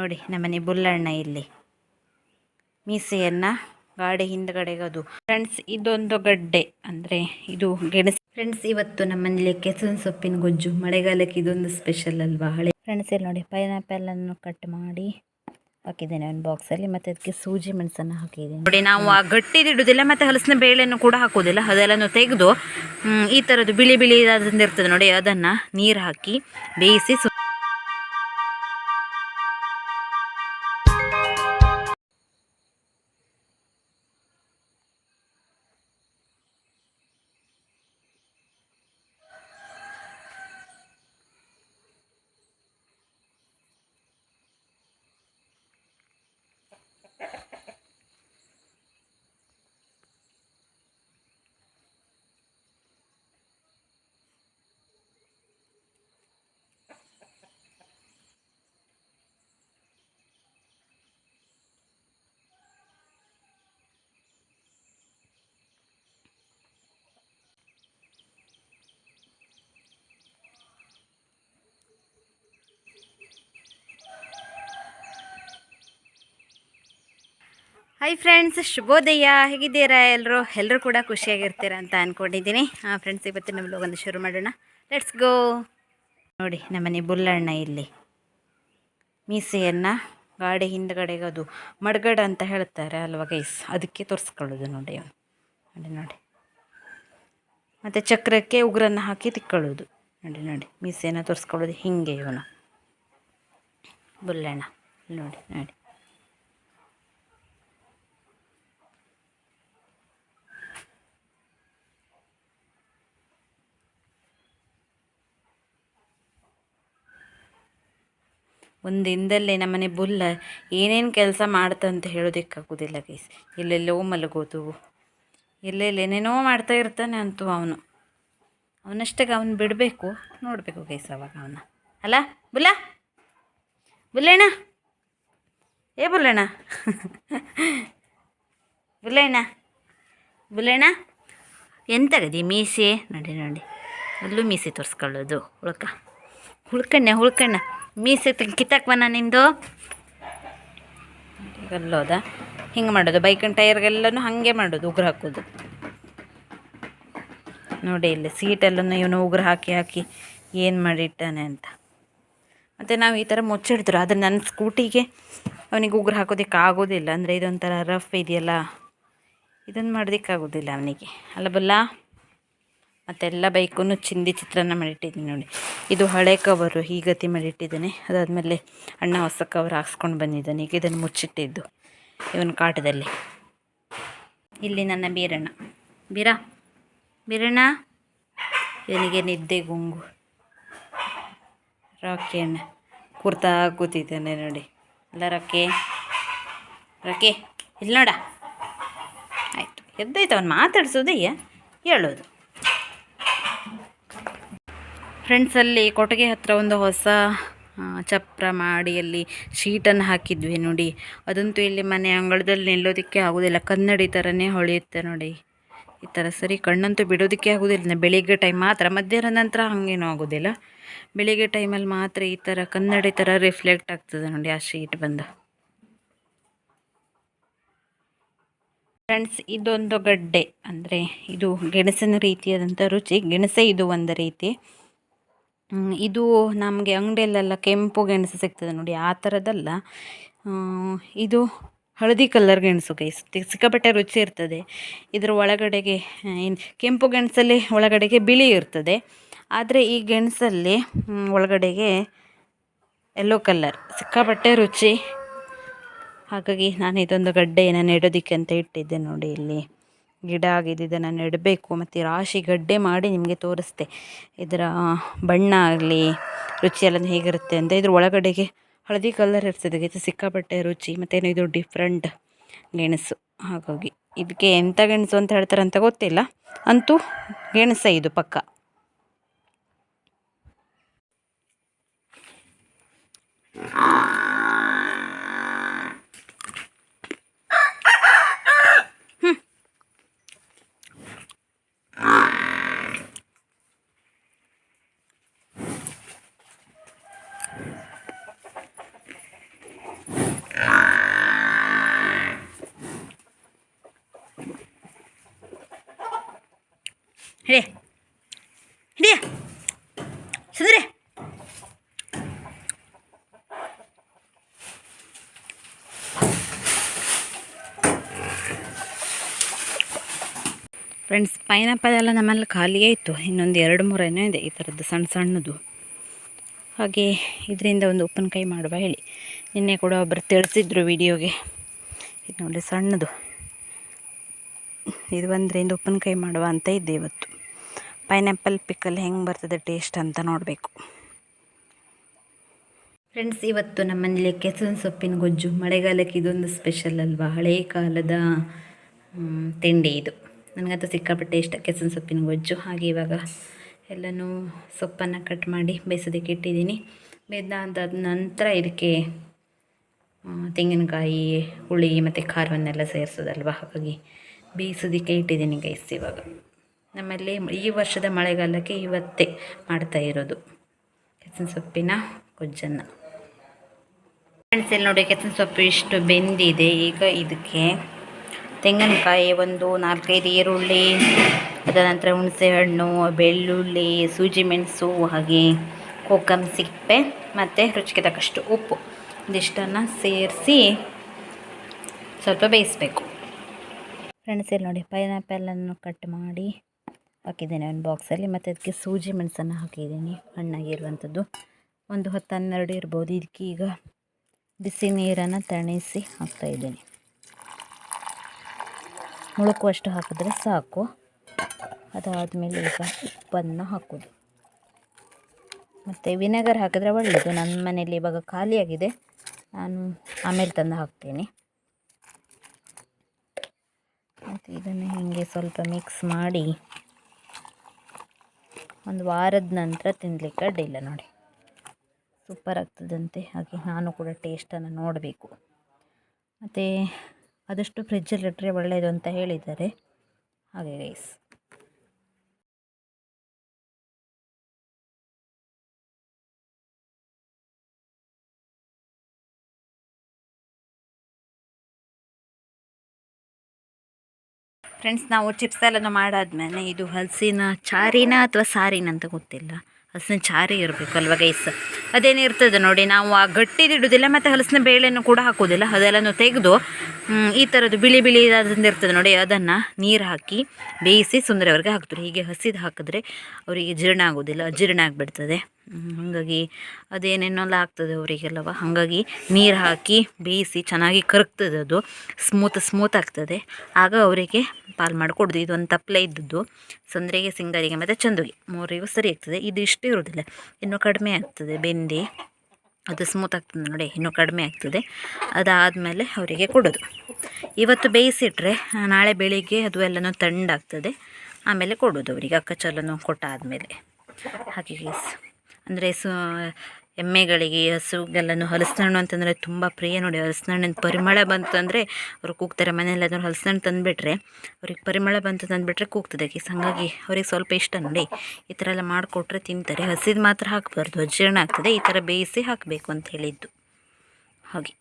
ನೋಡಿ ನಮ್ಮನೆ ಬುಲ್ಲಣ್ಣ ಇಲ್ಲಿ. ಮೀಸೆಯನ್ನು ಗಾಡಿ ಹಿಂದ್ಗಡೆಗೆ ಅದು ಫ್ರೆಂಡ್ಸ್ ಇದೊಂದು ಗಡ್ಡೆ. ಅಂದರೆ ಇದು ಗೆಣಸು. ಫ್ರೆಂಡ್ಸ್ ಇವತ್ತು ನಮ್ಮನೇಲಿ ಕೆಸರಿನ ಸೊಪ್ಪಿನ ಗೊಜ್ಜು. ಮಳೆಗಾಲಕ್ಕೆ ಇದೊಂದು ಸ್ಪೆಷಲ್ ಅಲ್ವಾ? ಹಳೆ ಫ್ರೆಂಡ್ಸ್ ಇಲ್ಲಿ ನೋಡಿ ಪೈನಾಪಲನ್ನು ಕಟ್ ಮಾಡಿ ಹಾಕಿದ್ದೇನೆ ಒಂದು ಬಾಕ್ಸಲ್ಲಿ ಮತ್ತು ಅದಕ್ಕೆ ಸೂಜಿ ಮೆಣಸನ್ನು ಹಾಕಿದ್ದೀನಿ. ನೋಡಿ, ನಾವು ಆ ಗಟ್ಟಿದಿಡುವುದಿಲ್ಲ ಮತ್ತು ಹಲಸಿನ ಬೇಳೆಯನ್ನು ಕೂಡ ಹಾಕೋದಿಲ್ಲ ಅದೆಲ್ಲನೂ ತೆಗೆದು ಈ ಥರದ್ದು ಬಿಳಿ ಬಿಳಿ ಇರ್ತದೆ ನೋಡಿ, ಅದನ್ನು ನೀರು ಹಾಕಿ ಬೇಯಿಸಿ ಸು ಹಾಯ್ ಫ್ರೆಂಡ್ಸ್ ಶುಭೋದಯ. ಹೇಗಿದ್ದೀರಾ ಎಲ್ಲರೂ ಎಲ್ಲರೂ ಕೂಡ ಖುಷಿಯಾಗಿರ್ತೀರ ಅಂತ ಅಂದ್ಕೊಂಡಿದ್ದೀನಿ ಹಾಂ ಫ್ರೆಂಡ್ಸ್ ಇವತ್ತು ನಮ್ಮ ಒಂದು ಶುರು ಮಾಡೋಣ. ಲೆಟ್ಸ್ ಗೋ ನೋಡಿ ನಮ್ಮನೆ ಬುಲ್ಲಣ್ಣ ಇಲ್ಲಿ. ಮೀಸೆಯನ್ನು ಗಾಡಿ ಹಿಂದ್ಗಡೆಗೆ ಅದು ಮಡ್ಗಡ ಅಂತ ಹೇಳ್ತಾರೆ ಅಲ್ವಾ ಗೈಸ್ ಅದಕ್ಕೆ ತೋರಿಸ್ಕೊಳ್ಳೋದು ನೋಡಿ ಅವನು. ನೋಡಿ ನೋಡಿ. ಮತ್ತು ಚಕ್ರಕ್ಕೆ ಉಗ್ರನ್ನು ಹಾಕಿ ತಿಕ್ಕೊಳ್ಳೋದು. ನೋಡಿ ನೋಡಿ. ಮೀಸೆಯನ್ನು ತೋರಿಸ್ಕೊಳ್ಳೋದು ಹೀಗೆ ಇವನು. ಬುಲ್ಲಣ್ಣ. ನೋಡಿ ನೋಡಿ. ಒಂದು ದಿನದಲ್ಲೇ ನಮ್ಮನೆ ಬುಲ್ಲ ಏನೇನು ಕೆಲಸ ಮಾಡ್ತಂತ ಹೇಳೋದಕ್ಕಾಗೋದಿಲ್ಲ ಗೈಸ್. ಎಲ್ಲೆಲ್ಲೋ ಮಲಗೋದು. ಎಲ್ಲೆಲ್ಲಿ ಏನೇನೋ ಮಾಡ್ತಾ ಇರ್ತಾನೆ ಅಂತೂ ಅವನು. ಅವನಷ್ಟಕ್ಕೆ ಅವನು ಬಿಡಬೇಕು. ನೋಡಬೇಕು ಗೈಸ್ ಅವಾಗ ಅವನ. ಅಲ್ಲ, ಬುಲ್ಲ? ಬುಲ್ಲಣ್ಣ? ಏ ಬುಲ್ಲಣ್ಣ? ಬುಲ್ಲಣ್ಣ? ಎಂತ ಎಂತಾಗದಿ ಮೀಸೆ? ನೋಡಿ ನೋಡಿ. ಅಲ್ಲೂ ಮೀಸೆ ತೋರಿಸ್ಕೊಳ್ಳೋದು. ಹುಳ್ಕ. ಹುಳ್ಕಣ್ಣ ಹುಳ್ಕಣ್ಣ. ಮೀಸೆ ಕಿತ್ತಾಕ್ವನ ನಿಂದು? ಅಲ್ಲೋದ. ಹಿಂಗೆ ಮಾಡೋದು, ಬೈಕಿನ ಟೈರ್ಗೆಲ್ಲನೂ ಹಾಗೆ ಮಾಡೋದು, ಉಗ್ರ ಹಾಕೋದು. ನೋಡಿ ಇಲ್ಲಿ ಸೀಟೆಲ್ಲನೂ ಇವನು ಉಗ್ರ ಹಾಕಿ ಹಾಕಿ ಏನು ಮಾಡಿಟ್ಟಾನೆ ಅಂತ. ಮತ್ತು ನಾವು ಈ ಥರ ಮುಚ್ಚಿಡಿದ್ರು, ಆದರೆ ನನ್ನ ಸ್ಕೂಟಿಗೆ ಅವನಿಗೆ ಉಗ್ರ ಹಾಕೋದಕ್ಕೆ ಆಗೋದಿಲ್ಲ. ಅಂದರೆ ಇದೊಂಥರ ರಫ್ ಇದೆಯಲ್ಲ? ಇದನ್ನು ಮಾಡೋದಕ್ಕಾಗೋದಿಲ್ಲ ಅವನಿಗೆ. ಅಲ್ಲ ಬಲ್ಲ? ಮತ್ತೆಲ್ಲ ಬೈಕನ್ನು ಚಿಂದಿ ಚಿತ್ರಾನ್ನ ಮಾಡಿಟ್ಟಿದ್ದೀನಿ ನೋಡಿ. ಇದು ಹಳೆ ಕವರು ಈ ಗತಿ ಮಾಡಿಟ್ಟಿದ್ದೇನೆ. ಅದಾದಮೇಲೆ ಅಣ್ಣ ಹೊಸ ಕವರ್ ಹಾಕ್ಸ್ಕೊಂಡು ಬಂದಿದ್ದಾನೆ. ಈಗ ಇದನ್ನು ಮುಚ್ಚಿಟ್ಟಿದ್ದು. ಇವನ ಕಾಟದಲ್ಲಿ. ಇಲ್ಲಿ ನನ್ನ ಬೀರಣ್ಣ. ಬೀರ? ಬೀರಣ್ಣ? ಇವನಿಗೆ ನಿದ್ದೆ ಗುಂಗು. ರಾಕಿ ಅಣ್ಣ. ಕುರ್ತಾ ಕೂತಿದ್ದಾನೆ ನೋಡಿ. ಅಲ್ಲ ರಾಕಿ? ರಾಕಿ, ಇಲ್ಲಿ ನೋಡ. ಆಯಿತು. ಎದ್ದಾಯ್ತು, ಅವ್ನು ಮಾತಾಡ್ಸೋದಯ್ಯ? ಹೇಳೋದು. ಫ್ರೆಂಡ್ಸಲ್ಲಿ ಕೊಟ್ಟಿಗೆ ಹತ್ರ ಒಂದು ಹೊಸ ಚಪ್ರ ಮಾಡಿ ಅಲ್ಲಿ ಶೀಟನ್ನು ಹಾಕಿದ್ವಿ ನೋಡಿ. ಅದಂತೂ ಇಲ್ಲಿ ಮನೆ ಅಂಗಳದಲ್ಲಿ ನಿಲ್ಲೋದಕ್ಕೆ ಆಗೋದಿಲ್ಲ. ಕನ್ನಡಿ ಥರನೇ ಹೊಳೆಯುತ್ತೆ ನೋಡಿ. ಈ ಥರ ಸರಿ ಕಣ್ಣಂತೂ ಬಿಡೋದಕ್ಕೆ ಆಗೋದಿಲ್ಲ. ಬೆಳಿಗ್ಗೆ ಟೈಮ್ ಮಾತ್ರ, ಮಧ್ಯಾಹ್ನ ನಂತರ ಹಾಗೇನೂ ಆಗೋದಿಲ್ಲ. ಬೆಳಿಗ್ಗೆ ಟೈಮಲ್ಲಿ ಮಾತ್ರ ಈ ಥರ ಕನ್ನಡಿ ಥರ ರಿಫ್ಲೆಕ್ಟ್ ಆಗ್ತದೆ ನೋಡಿ ಆ ಶೀಟ್ ಬಂದು. ಫ್ರೆಂಡ್ಸ್ ಇದೊಂದು ಗಡ್ಡೆ. ಅಂದರೆ ಇದು ಗೆಣಸಿನ ರೀತಿಯಾದಂಥ ರುಚಿ. ಗೆಣಸೇ ಇದು ಒಂದು ರೀತಿ. ಇದು ನಮಗೆ ಅಂಗಡಿಯಲ್ಲೆಲ್ಲ ಕೆಂಪು ಗೆಣಸು ಸಿಗ್ತದೆ ನೋಡಿ, ಆ ಥರದ್ದಲ್ಲ ಇದು ಹಳದಿ ಕಲರ್ ಗೆಣಸು ಗೈಸ್ ಸಿಕ್ಕಾಪಟ್ಟೆ ರುಚಿ ಇರ್ತದೆ. ಇದರ ಒಳಗಡೆಗೆ ಕೆಂಪು ಗೆಣಸಲ್ಲಿ ಒಳಗಡೆಗೆ ಬಿಳಿ ಇರ್ತದೆ. ಆದರೆ ಈ ಗೆಣಸಲ್ಲಿ ಒಳಗಡೆಗೆ ಎಲ್ಲೋ ಕಲರ್ ಸಿಕ್ಕಾಪಟ್ಟೆ ರುಚಿ. ಹಾಗಾಗಿ ನಾನು ಇದೊಂದು ಗಡ್ಡೆಯನ್ನು ನೆಡೋದಕ್ಕೆ ಅಂತ ಇಟ್ಟಿದ್ದೆ ನೋಡಿ ಇಲ್ಲಿ. ಗಿಡ ಆಗಿದೆ ಇದನ್ನು ನೆಡಬೇಕು ಮತ್ತು ರಾಶಿ ಗಡ್ಡೆ ಮಾಡಿ ನಿಮಗೆ ತೋರಿಸ್ತೆ. ಇದರ ಬಣ್ಣ ಆಗಲಿ ರುಚಿ ಎಲ್ಲ ಹೇಗಿರುತ್ತೆ ಅಂತ ಇದ್ರ ಒಳಗಡೆಗೆ ಹಳದಿ ಕಲರ್ ಇರ್ತದೆ. ಇದು ಸಿಕ್ಕಾಪಟ್ಟೆ ರುಚಿ, ಮತ್ತೇನು ಇದು ಡಿಫ್ರೆಂಟ್ ಗೆಣಸು. ಹಾಗಾಗಿ ಇದಕ್ಕೆ ಎಂಥ ಗೆಣಸು ಅಂತ ಹೇಳ್ತಾರೆ ಅಂತ ಗೊತ್ತಿಲ್ಲ. ಅಂತೂ ಗೆಣಸೇ ಇದು ಪಕ್ಕ. ಹಿಡಿಯ ಹಿಡಿಯ. ಸುಂದರಿ ಫ್ರೆಂಡ್ಸ್ ಪೈನಾಪಲ್ ಎಲ್ಲ ನಮ್ಮಲ್ಲಿ ಖಾಲಿಯೇ ಇತ್ತು. ಇನ್ನೊಂದು ಎರಡು ಮೂರು ಏನೋ ಇದೆ, ಈ ಥರದ್ದು ಸಣ್ಣ ಸಣ್ಣದು. ಹಾಗೆ ಇದರಿಂದ ಒಂದು ಉಪ್ಪಿನಕಾಯಿ ಮಾಡುವ ಹೇಳಿ. ನಿನ್ನೆ ಕೂಡ ಒಬ್ಬರು ತಿಳಿಸಿದ್ರು ವಿಡಿಯೋಗೆ. ಇದು ನೋಡಿ ಸಣ್ಣದು. ಇದು ಒಂದರಿಂದ ಉಪ್ಪಿನಕಾಯಿ ಮಾಡುವ ಅಂತ ಇದ್ದೆ ಇವತ್ತು. ಪೈನಾಪಲ್ ಪಿಕಲ್ ಹೆಂಗೆ ಬರ್ತದೆ ಟೇಸ್ಟ್ ಅಂತ ನೋಡಬೇಕು. ಫ್ರೆಂಡ್ಸ್ ಇವತ್ತು ನಮ್ಮನೇಲಿ ಕೆಸರಿನ ಸೊಪ್ಪಿನ ಗೊಜ್ಜು. ಮಳೆಗಾಲಕ್ಕೆ ಇದೊಂದು ಸ್ಪೆಷಲ್ ಅಲ್ವಾ? ಹಳೇ ಕಾಲದ ತಿಂಡಿ ಇದು. ನನಗಂತೂ ಸಿಕ್ಕಾಪಟ್ಟೆ ಇಷ್ಟ ಕೆಸರಿನ ಸೊಪ್ಪಿನ ಗೊಜ್ಜು. ಹಾಗೆ ಇವಾಗ ಎಲ್ಲನೂ ಸೊಪ್ಪನ್ನು ಕಟ್ ಮಾಡಿ ಬೇಯಿಸೋದಕ್ಕೆ ಇಟ್ಟಿದ್ದೀನಿ. ಬೇಯ್ದಾದ ನಂತರ ಇದಕ್ಕೆ ತೆಂಗಿನಕಾಯಿ, ಹುಳಿ ಮತ್ತು ಖಾರವನ್ನೆಲ್ಲ ಸೇರಿಸೋದಲ್ವ? ಹಾಗಾಗಿ ಬೇಯಿಸೋದಕ್ಕೆ ಇಟ್ಟಿದ್ದೀನಿ ಗೈಸ್ ಇವಾಗ. ನಮ್ಮಲ್ಲಿ ಈ ವರ್ಷದ ಮಳೆಗಾಲಕ್ಕೆ ಇವತ್ತೇ ಮಾಡ್ತಾ ಇರೋದು. ಕೆಸನ್ ಸೊಪ್ಪಿನ ಗೊಜ್ಜನ್ನು. ಫ್ರೆಂಡ್ಸ್ ಇಲ್ಲಿ ನೋಡಿ ಕೆಸನ್ ಸೊಪ್ಪು ಇಷ್ಟು ಬೆಂದಿದೆ. ಈಗ ಇದಕ್ಕೆ ತೆಂಗಿನಕಾಯಿ ಒಂದು ನಾಲ್ಕೈದು ಈರುಳ್ಳಿ ಅದರ ನಂತರ ಹುಣಸೆಹಣ್ಣು, ಬೆಳ್ಳುಳ್ಳಿ, ಸೂಜಿ ಮೆಣಸು, ಹಾಗೆ ಕೋಕಮ್ ಸಿಪ್ಪೆ, ಮತ್ತು ರುಚಿಗೆ ತಕ್ಕಷ್ಟು ಉಪ್ಪು. ಇದಿಷ್ಟನ್ನು ಸೇರಿಸಿ ಸ್ವಲ್ಪ ಬೇಯಿಸಬೇಕು. ಫ್ರೆಂಡ್ಸ್ ಇಲ್ಲಿ ನೋಡಿ ಪೈನಾಪಲನ್ನು ಕಟ್ ಮಾಡಿ ಹಾಕಿದ್ದೇನೆ ಒಂದು ಬಾಕ್ಸಲ್ಲಿ ಮತ್ತು ಅದಕ್ಕೆ ಸೂಜಿ ಮೆಣಸನ್ನು ಹಾಕಿದ್ದೀನಿ. ಹಣ್ಣಾಗಿರುವಂಥದ್ದು. ಒಂದು ಹತ್ತು ಹನ್ನೆರಡು ಇರ್ಬೋದು. ಇದಕ್ಕೆ ಈಗ ಬಿಸಿ ನೀರನ್ನು ತಣಿಸಿ ಹಾಕ್ತಾಯಿದ್ದೀನಿ ಮುಳುಕುವಷ್ಟು ಹಾಕಿದ್ರೆ ಸಾಕು. ಅದಾದಮೇಲೆ ಈಗ ಉಪ್ಪನ್ನು ಹಾಕೋದು. ಮತ್ತು ವಿನೆಗರ್ ಹಾಕಿದ್ರೆ ಒಳ್ಳೆಯದು ನನ್ನ ಮನೇಲಿ ಇವಾಗ ಖಾಲಿಯಾಗಿದೆ. ನಾನು ಆಮೇಲೆ ತಂದು ಹಾಕ್ತೀನಿ. ಮತ್ತು ಇದನ್ನು ಹೀಗೆ ಸ್ವಲ್ಪ ಮಿಕ್ಸ್ ಮಾಡಿ ಒಂದು ವಾರದ ನಂತರ ತಿನ್ನಲಿಕ್ಕೆ ಅಡ್ಡಿಲ್ಲ ನೋಡಿ. ಸೂಪರ್ ಆಗ್ತದಂತೆ. ಹಾಗೆ ನಾನು ಕೂಡ ಟೇಸ್ಟನ್ನು ನೋಡಬೇಕು. ಮತ್ತು ಆದಷ್ಟು ಫ್ರಿಜ್ಜಲ್ಲಿಟ್ಟರೆ ಒಳ್ಳೆಯದು ಅಂತ ಹೇಳಿದ್ದಾರೆ. ಹಾಗೆ ಗೈಸ್ ಫ್ರೆಂಡ್ಸ್ ನಾವು ಚಿಪ್ಸ್ ಎಲ್ಲನೂ ಮಾಡಾದ್ಮೇಲೆ ಇದು ಹಲಸಿನ ಚಾರಿನ ಅಥವಾ ಸಾರಿನ ಅಂತ ಗೊತ್ತಿಲ್ಲ. ಹಲಸಿನ ಚಾರಿ ಇರಬೇಕು ಇರಬೇಕಲ್ವ ಗೈಸ್ ಅದೇನಿರ್ತದೆ ನೋಡಿ, ನಾವು ಆ ಗಟ್ಟಿದಿಡುವುದಿಲ್ಲ ಮತ್ತು ಹಲಸಿನ ಬೇಳೆಯನ್ನು ಕೂಡ ಹಾಕೋದಿಲ್ಲ. ಅದೆಲ್ಲನೂ ತೆಗೆದು ಈ ಥರದ್ದು ಬಿಳಿ ಬಿಳಿ ಇರ್ತದೆ ನೋಡಿ, ಅದನ್ನು ನೀರು ಹಾಕಿ ಬೇಯಿಸಿ ಸುಂದರವರೆಗೆ ಹಾಕ್ತಾರೆ. ಹೀಗೆ ಹಸಿದು ಹಾಕಿದ್ರೆ ಅವರಿಗೆ ಜೀರ್ಣ ಆಗೋದಿಲ್ಲ, ಜೀರ್ಣ ಆಗಿಬಿಡ್ತದೆ. ಹಾಗಾಗಿ ಅದೇನೇನೆಲ್ಲ ಆಗ್ತದೆ ಅವರಿಗೆಲ್ಲವ. ಹಾಗಾಗಿ ನೀರು ಹಾಕಿ ಬೇಯಿಸಿ ಚೆನ್ನಾಗಿ ಕರಗ್ತದೆ ಅದು. ಸ್ಮೂತ್ ಸ್ಮೂತ್ ಆಗ್ತದೆ. ಆಗ ಅವರಿಗೆ ಪಾಲು ಮಾಡಿಕೊಡ್ದು ಇದೊಂದು ತಪ್ಪಲೆ ಇದ್ದದ್ದು. ಸಂದ್ರಿಗೆ, ಸಿಂಗಾರಿಗೆ ಮತ್ತು ಚಂದುಗೆ. ಮೂರಿಗೂ ಸರಿ ಆಗ್ತದೆ. ಇದು ಇಷ್ಟು ಇರೋದಿಲ್ಲ ಇನ್ನು ಕಡಿಮೆ ಆಗ್ತದೆ. ಬೆಂದಿ, ಅದು ಸ್ಮೂತ್ ಆಗ್ತದೆ ನೋಡಿ. ಇನ್ನೂ ಕಡಿಮೆ ಆಗ್ತದೆ. ಅದಾದಮೇಲೆ ಅವರಿಗೆ ಕೊಡೋದು. ಇವತ್ತು ಬೇಯಿಸಿಟ್ರೆ ನಾಳೆ ಬೆಳಿಗ್ಗೆ ಅದು ಎಲ್ಲನೂ ತಣ್ಣಾಗ್ತದೆ ಆಮೇಲೆ ಕೊಡೋದು ಅವರಿಗೆ. ಅಕ್ಕಚಲನ್ನು ಕೊಟ್ಟಾದಮೇಲೆ. ಹಾಗೆ ಗೈಸ್ ಅಂದರೆ ಸು, ಎಮ್ಮೆಗಳಿಗೆ ಹಸುಗೆಲ್ಲನೂ ಹಲಸಿನ ಹಣ್ಣು ಅಂತಂದರೆ ತುಂಬ ಪ್ರಿಯ ನೋಡಿ. ಹಲಸಿನ ಹಣ್ಣಿನ ಪರಿಮಳ ಬಂತು ಅಂದರೆ ಅವ್ರು ಕೂಗ್ತಾರೆ. ಮನೆಯಲ್ಲಿ ಅದನ್ನು ಹಲಸಿನ ಹಣ್ಣು ತಂದುಬಿಟ್ರೆ ಅವ್ರಿಗೆ ಪರಿಮಳ ಬಂತು ತಂದುಬಿಟ್ರೆ ಕೂಗ್ತದೆ. ಗೀಸ್ ಹಾಗಾಗಿ ಅವ್ರಿಗೆ ಸ್ವಲ್ಪ ಇಷ್ಟ ನೋಡಿ. ಈ ಥರ ಎಲ್ಲ ಮಾಡಿಕೊಟ್ರೆ ತಿಂತಾರೆ. ಹಸಿದು ಮಾತ್ರ ಹಾಕಬಾರ್ದು. ಅಜೀರ್ಣ ಆಗ್ತದೆ. ಈ ಥರ ಬೇಯಿಸಿ ಹಾಕಬೇಕು ಅಂತ ಹೇಳಿದ್ದು. ಹಾಗೆ.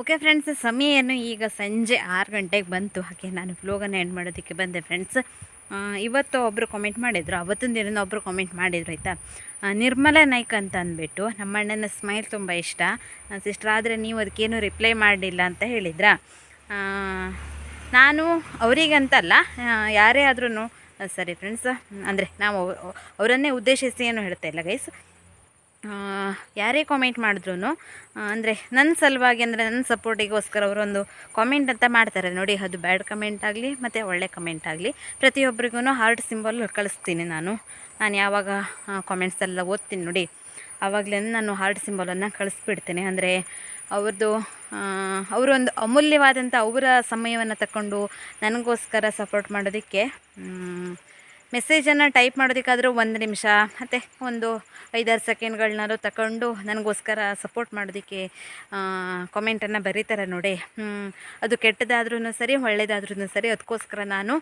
ಓಕೆ ಫ್ರೆಂಡ್ಸ್ ಸಮಯ ಏನು ಈಗ ಸಂಜೆ ಆರು ಗಂಟೆಗೆ ಬಂತು. ಹಾಗೆ ನಾನು ಫ್ಲೋಗನ್ನು ಎಂಡ್ ಮಾಡೋದಕ್ಕೆ ಬಂದೆ ಫ್ರೆಂಡ್ಸ್ ಇವತ್ತು ಒಬ್ಬರು ಕಾಮೆಂಟ್ ಮಾಡಿದರು. ಅವತ್ತಿನ ದಿನ ಒಬ್ಬರು ಕಾಮೆಂಟ್ ಮಾಡಿದ್ರು, ಆಯಿತಾ? ನಿರ್ಮಲಾ ನಾಯ್ಕ್ ಅಂತ ಅಂದ್ಬಿಟ್ಟು ನಮ್ಮ ಅಣ್ಣನ ಸ್ಮೈಲ್ ತುಂಬ ಇಷ್ಟ. ಸಿಸ್ಟರ್ ಆದರೆ ನೀವು ಅದಕ್ಕೇನು ರಿಪ್ಲೈ ಮಾಡಲಿಲ್ಲ ಅಂತ ಹೇಳಿದ್ರಾ? ನಾನು ಅವರಿಗಂತಲ್ಲ ಯಾರೇ ಆದ್ರೂ ಸರಿ ಫ್ರೆಂಡ್ಸ್ ಅಂದರೆ ನಾವು ಅವರನ್ನೇ ಉದ್ದೇಶಿಸಿ ಏನು ಹೇಳ್ತಾ ಇಲ್ಲ ಗೈಸ್ ಯಾರೇ ಕಾಮೆಂಟ್ ಮಾಡಿದ್ರು ಅಂದರೆ ನನ್ನ ಸಲುವಾಗಿ ಅಂದರೆ ನನ್ನ ಸಪೋರ್ಟಿಗೋಸ್ಕರ ಅವರೊಂದು ಕಾಮೆಂಟ್ ಅಂತ ಮಾಡ್ತಾರೆ. ನೋಡಿ, ಅದು ಬ್ಯಾಡ್ ಕಮೆಂಟ್ ಆಗಲಿ, ಮತ್ತು ಒಳ್ಳೆ ಕಮೆಂಟ್ ಆಗಲಿ. ಪ್ರತಿಯೊಬ್ಬರಿಗೂ ಹಾರ್ಟ್ ಸಿಂಬಲ್ ಕಳಿಸ್ತೀನಿ ನಾನು. ನಾನು ಯಾವಾಗ ಕಾಮೆಂಟ್ಸ್ ಎಲ್ಲ ಓದ್ತೀನಿ ನೋಡಿ. ಆವಾಗಲೇ ನಾನು ಹಾರ್ಟ್ ಸಿಂಬಲನ್ನು ಕಳಿಸ್ಬಿಡ್ತೇನೆ. ಅಂದರೆ ಅವ್ರದ್ದು ಅವರು ಒಂದು ಅಮೂಲ್ಯವಾದಂಥ ಅವರ ಸಮಯವನ್ನು ತಗೊಂಡು ನನಗೋಸ್ಕರ ಸಪೋರ್ಟ್ ಮಾಡೋದಕ್ಕೆ ಮೆಸೇಜನ್ನು ಟೈಪ್ ಮಾಡೋದಕ್ಕಾದರೂ ಒಂದು ನಿಮಿಷ, ಮತ್ತು ಒಂದು ಐದಾರು ಸೆಕೆಂಡ್ಗಳನ್ನಾದ್ರು ತಗೊಂಡು ನನಗೋಸ್ಕರ ಸಪೋರ್ಟ್ ಮಾಡೋದಕ್ಕೆ ಕಾಮೆಂಟನ್ನು ಬರೀತಾರೆ ನೋಡಿ. ಅದು ಕೆಟ್ಟದಾದ್ರೂ ಸರಿ ಒಳ್ಳೇದಾದ್ರೂ ಸರಿ, ಅದಕ್ಕೋಸ್ಕರ ನಾನು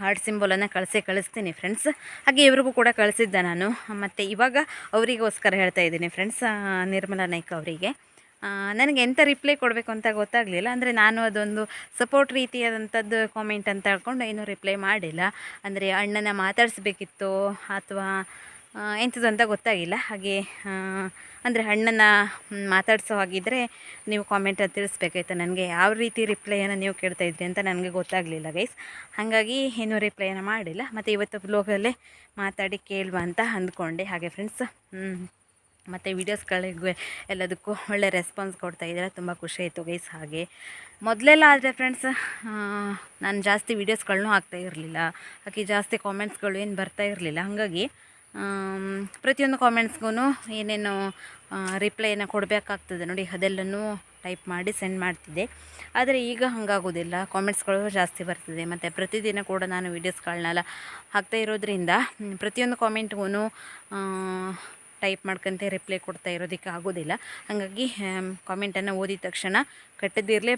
ಹಾರ್ಟ್ ಸಿಂಬಲನ್ನು ಕಳಿಸೇ ಕಳಿಸ್ತೀನಿ ಫ್ರೆಂಡ್ಸ್ ಹಾಗೆ ಇವ್ರಿಗೂ ಕೂಡ ಕಳಿಸಿದ್ದೆ ನಾನು. ಮತ್ತು ಇವಾಗ ಅವರಿಗೋಸ್ಕರ ಹೇಳ್ತಾ ಇದ್ದೀನಿ ಫ್ರೆಂಡ್ಸ್ ನಿರ್ಮಲಾ ನಾಯ್ಕ ಅವರಿಗೆ. ನನಗೆ ಎಂಥ ರಿಪ್ಲೈ ಕೊಡಬೇಕು ಅಂತ ಗೊತ್ತಾಗಲಿಲ್ಲ. ಅಂದರೆ ನಾನು ಅದೊಂದು ಸಪೋರ್ಟ್ ರೀತಿಯಾದಂಥದ್ದು ಕಾಮೆಂಟ್ ಅಂತ ಹೇಳ್ಕೊಂಡು ಏನೂ ರಿಪ್ಲೈ ಮಾಡಿಲ್ಲ. ಅಂದರೆ ಅಣ್ಣನ ಮಾತಾಡಿಸ್ಬೇಕಿತ್ತು ಅಥವಾ ಎಂಥದ್ದು ಅಂತ ಗೊತ್ತಾಗಿಲ್ಲ. ಹಾಗೆ ಅಂದರೆ ಅಣ್ಣನ ಮಾತಾಡಿಸೋ ಹಾಗಿದ್ದರೆ ನೀವು ಕಾಮೆಂಟಲ್ಲಿ ತಿಳಿಸ್ಬೇಕಾಯ್ತು. ನನಗೆ ಯಾವ ರೀತಿ ರಿಪ್ಲೈಯನ್ನು ನೀವು ಕೇಳ್ತಾ ಇದ್ರಿ ಅಂತ ನನಗೆ ಗೊತ್ತಾಗಲಿಲ್ಲ ಗೈಸ್ ಹಾಗಾಗಿ ಏನೂ ರಿಪ್ಲೈಯನ್ನು ಮಾಡಿಲ್ಲ. ಮತ್ತು ಇವತ್ತು ಬ್ಲೋಗಲ್ಲೇ ಮಾತಾಡಿ ಕೇಳುವ ಅಂತ ಅಂದ್ಕೊಂಡೆ. ಹಾಗೆ ಫ್ರೆಂಡ್ಸ್ ಮತ್ತು ವೀಡಿಯೋಸ್ಗಳಿಗೂ ಎಲ್ಲದಕ್ಕೂ ಒಳ್ಳೆ ರೆಸ್ಪಾನ್ಸ್ ಕೊಡ್ತಾ ಇದ್ದಾರೆ, ತುಂಬ ಖುಷಿ ಆಯಿತು ಗೈಸ್ ಹಾಗೆ. ಮೊದಲೆಲ್ಲ ಆದರೆ ಫ್ರೆಂಡ್ಸ್ ನಾನು ಜಾಸ್ತಿ ವೀಡಿಯೋಸ್ಗಳನ್ನೂ ಹಾಕ್ತಾ ಇರಲಿಲ್ಲ. ಹಾಗೆ ಜಾಸ್ತಿ ಕಾಮೆಂಟ್ಸ್ಗಳು ಏನು ಬರ್ತಾ ಇರಲಿಲ್ಲ. ಹಾಗಾಗಿ ಪ್ರತಿಯೊಂದು ಕಾಮೆಂಟ್ಸ್ಗೂ ಏನೇನು ರಿಪ್ಲೈನ ಕೊಡಬೇಕಾಗ್ತದೆ ನೋಡಿ, ಅದೆಲ್ಲನೂ ಟೈಪ್ ಮಾಡಿ ಸೆಂಡ್ ಮಾಡ್ತಿದ್ದೆ. ಆದರೆ ಈಗ ಹಾಗಾಗೋದಿಲ್ಲ. ಕಾಮೆಂಟ್ಸ್ಗಳು ಜಾಸ್ತಿ ಬರ್ತದೆ. ಮತ್ತು ಪ್ರತಿದಿನ ಕೂಡ ನಾನು ವೀಡಿಯೋಸ್ಗಳನ್ನೆಲ್ಲ ಹಾಕ್ತಾ ಇರೋದ್ರಿಂದ ಪ್ರತಿಯೊಂದು ಕಾಮೆಂಟ್ಗೂ ಟೈಪ್ ಮಾಡ್ಕೊಂತ ರಿಪ್ಲೈ ಕೊಡ್ತಾ ಇರೋದಕ್ಕೆ ಆಗೋದಿಲ್ಲ. ಹಾಗಾಗಿ ಕಾಮೆಂಟನ್ನು ಓದಿದ ತಕ್ಷಣ ಕಟ್ಟದಿರಲಿ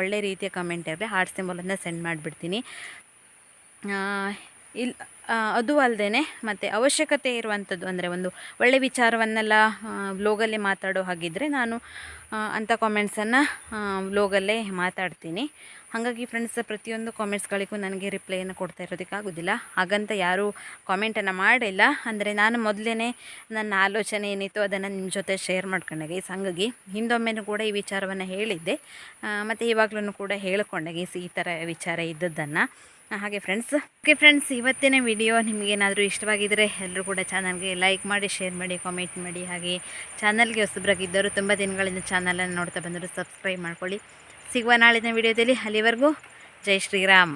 ಒಳ್ಳೆ ರೀತಿಯ ಕಾಮೆಂಟ್ ಇರಲಿ ಹಾರ್ಟ್ ಸಿಂಬಲನ್ನು ಸೆಂಡ್ ಮಾಡಿಬಿಡ್ತೀನಿ. ಇಲ್ಲಿ ಅದು ಅಲ್ಲದೆ ಮತ್ತು ಅವಶ್ಯಕತೆ ಇರುವಂಥದ್ದು ಅಂದರೆ ಒಂದು ಒಳ್ಳೆ ವಿಚಾರವನ್ನೆಲ್ಲ ವ್ಲೋಗಲ್ಲೇ ಮಾತಾಡೋ ಹಾಗಿದ್ದರೆ ನಾನು ಅಂಥ ಕಾಮೆಂಟ್ಸನ್ನು ವ್ಲೋಗಲ್ಲೇ ಮಾತಾಡ್ತೀನಿ. ಹಾಗಾಗಿ ಫ್ರೆಂಡ್ಸ್ ಪ್ರತಿಯೊಂದು ಕಾಮೆಂಟ್ಸ್ಗಳಿಗೂ ನನಗೆ ರಿಪ್ಲೈಯನ್ನು ಕೊಡ್ತಾ ಇರೋದಕ್ಕಾಗೋದಿಲ್ಲ. ಹಾಗಂತ ಯಾರೂ ಕಾಮೆಂಟನ್ನು ಮಾಡಿಲ್ಲ. ಅಂದರೆ ನಾನು ಮೊದಲೇ ನನ್ನ ಆಲೋಚನೆ ಏನಿತ್ತು ಅದನ್ನು ನಿಮ್ಮ ಜೊತೆ ಶೇರ್ ಮಾಡ್ಕೊಂಡೆ ಈ ಹಾಗಾಗಿ ಹಿಂದೊಮ್ಮೆನೂ ಕೂಡ ಈ ವಿಚಾರವನ್ನು ಹೇಳಿದ್ದೆ. ಮತ್ತು ಇವಾಗಲೂ ಕೂಡ ಹೇಳ್ಕೊಂಡೆ ಗೈಸ್ ಈ ಥರ ವಿಚಾರ ಇದ್ದದ್ದನ್ನು. ಹಾಗೆ ಫ್ರೆಂಡ್ಸ್ ಓಕೆ ಫ್ರೆಂಡ್ಸ್ ಇವತ್ತಿನ ವಿಡಿಯೋ ನಿಮಗೇನಾದರೂ ಇಷ್ಟವಾಗಿದ್ದರೆ ಎಲ್ಲರೂ ಕೂಡ ಚಾನಲ್ಗೆ ಲೈಕ್ ಮಾಡಿ ಶೇರ್ ಮಾಡಿ ಕಾಮೆಂಟ್ ಮಾಡಿ. ಹಾಗೆ ಚಾನಲ್ಗೆ ಹೊಸಬ್ರಾಗಿದ್ದರು ತುಂಬ ದಿನಗಳಿಂದ ಚಾನಲನ್ನು ನೋಡ್ತಾ ಬಂದರು ಸಬ್ಸ್ಕ್ರೈಬ್ ಮಾಡ್ಕೊಳ್ಳಿ. ಸಿಗುವ ನಾಳಿನ ವಿಡಿಯೋದಲ್ಲಿ ಅಲ್ಲಿವರೆಗೂ ಜೈ ಶ್ರೀರಾಮ್.